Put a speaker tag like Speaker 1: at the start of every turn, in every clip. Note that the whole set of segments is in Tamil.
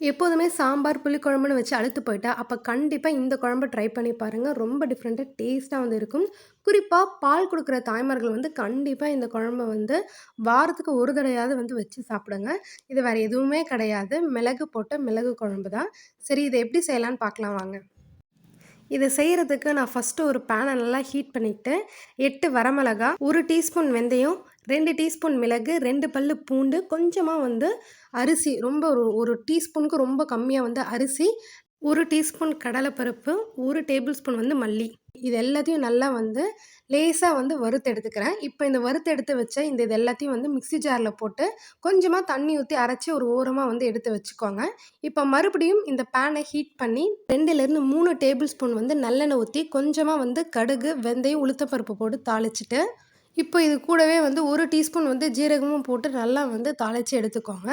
Speaker 1: எப்போதுமே சாம்பார் புளிக்குழம்புன்னு வச்சு அழுத்து போயிட்டா அப்போ கண்டிப்பாக இந்த குழம்பு ட்ரை பண்ணி பாருங்கள் ரொம்ப டிஃப்ரெண்ட்டாக டேஸ்ட்டாக வந்து இருக்கும். குறிப்பாக பால் கொடுக்குற தாய்மார்கள் வந்து கண்டிப்பாக இந்த குழம்பை வந்து வாரத்துக்கு ஒரு தடையாவது வந்து வச்சு சாப்பிடுங்க. இது வேறு எதுவுமே கிடையாது. மிளகு போட்ட மிளகு குழம்பு தான் சரி இதை எப்படி செய்யலான்னு பார்க்கலாம் வாங்க. இதை செய்கிறதுக்கு நான் ஃபஸ்ட்டு ஒரு பேனை நல்லா ஹீட் பண்ணிவிட்டு எட்டு வரமிளகா ஒரு டீஸ்பூன் வெந்தயம் ரெண்டு டீஸ்பூன் மிளகு ரெண்டு பல் பூண்டு கொஞ்சமாக வந்து அரிசி ரொம்ப ஒரு ஒரு டீஸ்பூனுக்கு ரொம்ப கம்மியாக வந்து அரிசி ஒரு டீஸ்பூன் கடலைப்பருப்பு ஒரு டேபிள் ஸ்பூன் வந்து மல்லி. இது எல்லாத்தையும் நல்லா வந்து லேசாக வந்து வறுத்து எடுத்துக்கிறேன். இப்போ இந்த வறுத்து எடுத்து வச்ச இந்த இது எல்லாத்தையும் வந்து மிக்சி ஜாரில் போட்டு கொஞ்சமாக தண்ணி ஊற்றி அரைச்சி ஒரு ஓரமாக வந்து எடுத்து வச்சுக்கோங்க. இப்போ மறுபடியும் இந்த பேனை ஹீட் பண்ணி ரெண்டுலேருந்து மூணு டேபிள் ஸ்பூன் வந்து நல்லெண்ணெய் ஊற்றி கொஞ்சமாக வந்து கடுகு வெந்தயம் உளுத்தப்பருப்பு போட்டு தாளிச்சிட்டு இப்போ இது கூடவே வந்து ஒரு டீஸ்பூன் வந்து ஜீரகமும் போட்டு நல்லா வந்து தாளித்து எடுத்துக்கோங்க.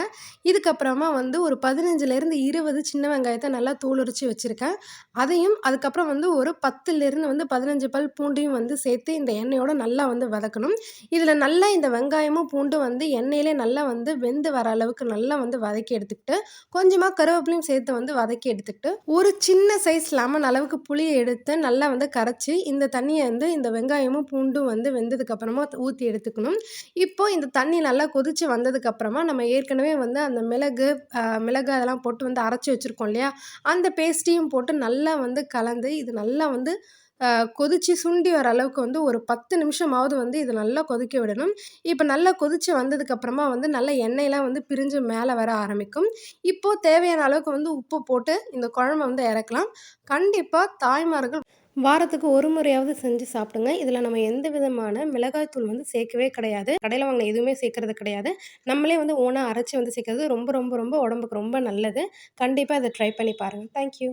Speaker 1: இதுக்கப்புறமா வந்து ஒரு பதினஞ்சுலேருந்து இருபது சின்ன வெங்காயத்தை நல்லா தூள் உரித்து வச்சுருக்கேன். அதையும் அதுக்கப்புறம் வந்து ஒரு பத்துலேருந்து வந்து பதினஞ்சு பல் பூண்டையும் வந்து சேர்த்து இந்த எண்ணெயோட நல்லா வந்து வதக்கணும். இதில் நல்லா இந்த வெங்காயமும் பூண்டும் வந்து எண்ணெயிலே நல்லா வந்து வெந்து வர அளவுக்கு நல்லா வந்து வதக்கி எடுத்துக்கிட்டு கொஞ்சமாக கருவேப்பிலையும் சேர்த்து வந்து வதக்கி எடுத்துக்கிட்டு ஒரு சின்ன சைஸ் லெமன் அளவுக்கு புளியை எடுத்து நல்லா வந்து கரைச்சி இந்த தண்ணியை வந்து இந்த வெங்காயமும் பூண்டும் வந்து வெந்ததுக்கப்புறம் அப்புறமா ஊற்றி எடுத்துக்கணும். இப்போது இந்த தண்ணி நல்லா கொதித்து வந்ததுக்கப்புறமா நம்ம ஏற்கனவே வந்து அந்த மிளகு மிளகு அதெல்லாம் போட்டு வந்து அரைச்சி வச்சுருக்கோம் இல்லையா? அந்த பேஸ்ட்டையும் போட்டு நல்லா வந்து கலந்து இது நல்லா வந்து கொதித்து சுண்டி வர அளவுக்கு வந்து ஒரு பத்து நிமிஷமாவது வந்து இது நல்லா கொதிக்க விடணும். இப்போ நல்லா கொதித்து வந்ததுக்கப்புறமா வந்து நல்லா எண்ணெயெலாம் வந்து பிரிஞ்சு மேலே வர ஆரம்பிக்கும். இப்போது தேவையான அளவுக்கு வந்து உப்பு போட்டு இந்த குழம்பை வந்து இறக்கலாம். கண்டிப்பாக தாய்மார்கள் வாரத்துக்கு ஒரு முறையாவது செஞ்சு சாப்பிடுங்க. இதில் நம்ம எந்த விதமான மிளகாய் தூள் வந்து சேர்க்கவே கிடையாது. கடையில் வாங்கின எதுவுமே சேர்க்கறது கிடையாது. நம்மளே வந்து ஓனாக அரைச்சி வந்து சேர்க்கறது ரொம்ப ரொம்ப ரொம்ப உடம்புக்கு ரொம்ப நல்லது. கண்டிப்பாக இதை ட்ரை பண்ணி பாருங்கள் தேங்க்யூ